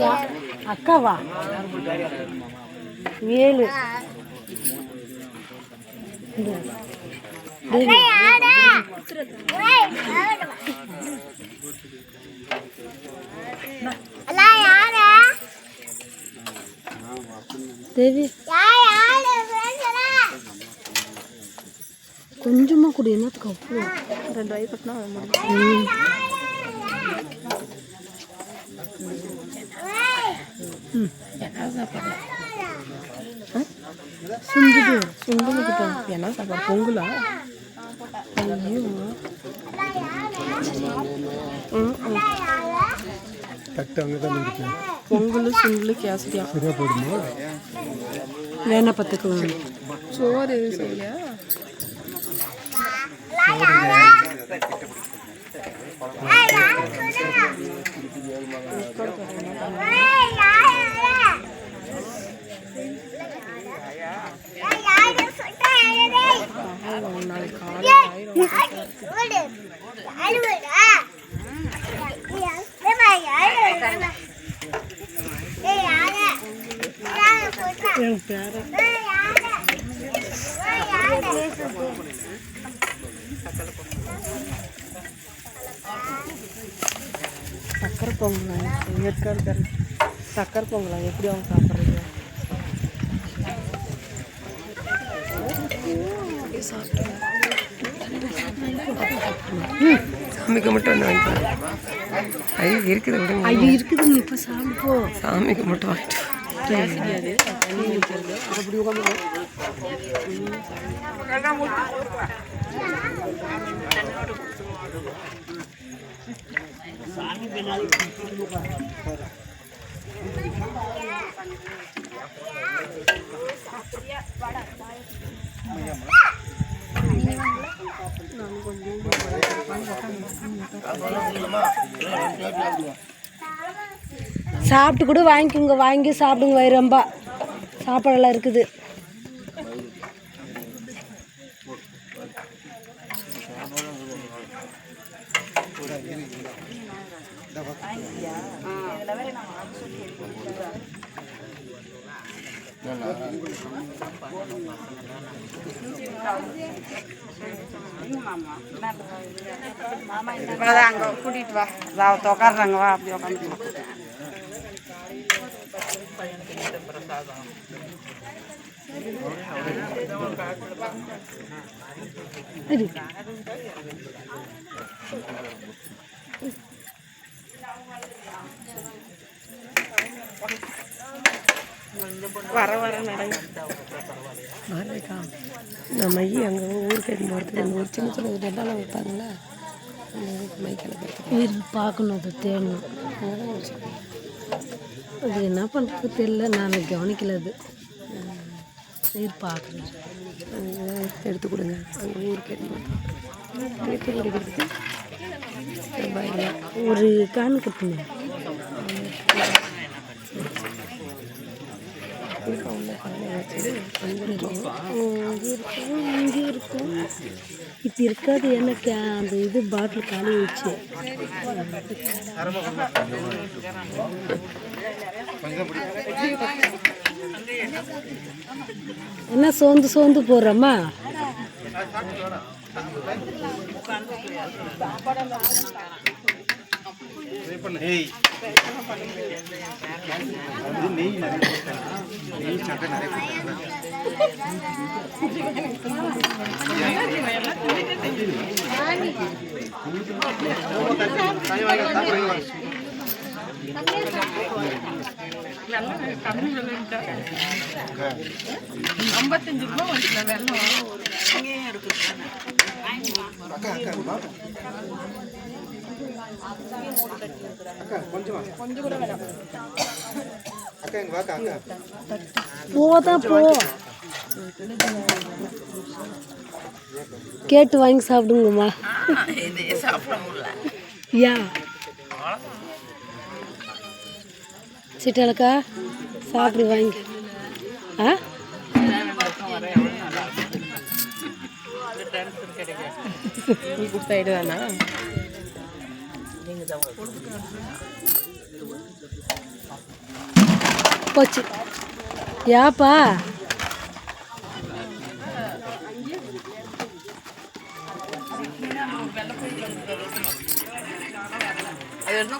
யா- அக்காவா ஏழு இந்த. தேவி. தேவி கொஞ்சமா குடி என்னத்துக்கு அவ்வளோ ரெண்டு வாய் கொட்டினா முடியும் ம். சாப்பாடு சுண்டுது சுண்டுமுக்கிட்ட என்ன சாப்பாடு பொங்கலா ஐயோ ம் தட்டு அங்கே தான் இருக்கு பொங்கல் சுண்டல் கேசரியா சரியா போடுமா வேணா பார்த்துக்கலாம் சோறு எதுவும் செய்ய சக்கரை பொங்கல். ஏற்காடு சக்கரை பொங்கலா? எப்படி அவங்க சாப்பிட்றது? சாப்பிட்டு சாமிக்கு மட்டும் வந்து வாங்கிக்கலாம் ஐயோ இருக்குது விடுங்க ஐயோ இருக்குது இப்போ சாப்பிடு போ. சாமிக்கு மட்டும் வாங்கிட்டு சாப்பிட்டு கூட வாங்கிக்கோங்க வாங்கி சாப்பிடுங்க வயிறு ரொம்ப. சாப்பாடெல்லாம் இருக்குது. அதான் அங்கே கூட்டிகிட்டு வா அதாவது உட்காடுறாங்க வா அப்படி உட்காந்து வர வர நடங்க. வரேக்கா நம்ம ஐயா அங்கே ஊருக்கு எடுத்து போகிறதுக்கு அந்த ஒரு சின்ன சின்ன டெட்டாலாம் வைப்பாங்களா? போகிறதுக்கு இரு பார்க்கணும் அது தேடணும். அது என்ன பண்ணுறது தெரியல நான் கவனிக்கல அது. இரு பார்க்குறேன் எடுத்து கொடுங்க. அங்கே ஊருக்கு எடுத்து ரூபாய்ங்களா ஒரு கான் கட்டணும் இருக்கும் உள்ள காலையில் வச்சு அங்கே இருக்கும் இங்கே இருக்கும் இப்போ இருக்காது எனக்கு அந்த இது பாட்டில் காலி வச்சு என்ன சோர்ந்து சோர்ந்து போடுறோமா ஐம்பத்தஞ்சு ரூபா வந்துச்சு வெள்ளம் அக்கா கொஞ்சம் கூட வேணாம் போதான் போ. கேட்டு வாங்கி சாப்பிடுங்கம்மா. யா. சிட்டலக்கா சாப்பிடு வாங்கி. ஆ? நீ போச்சு. ஏப்பா? அது என்ன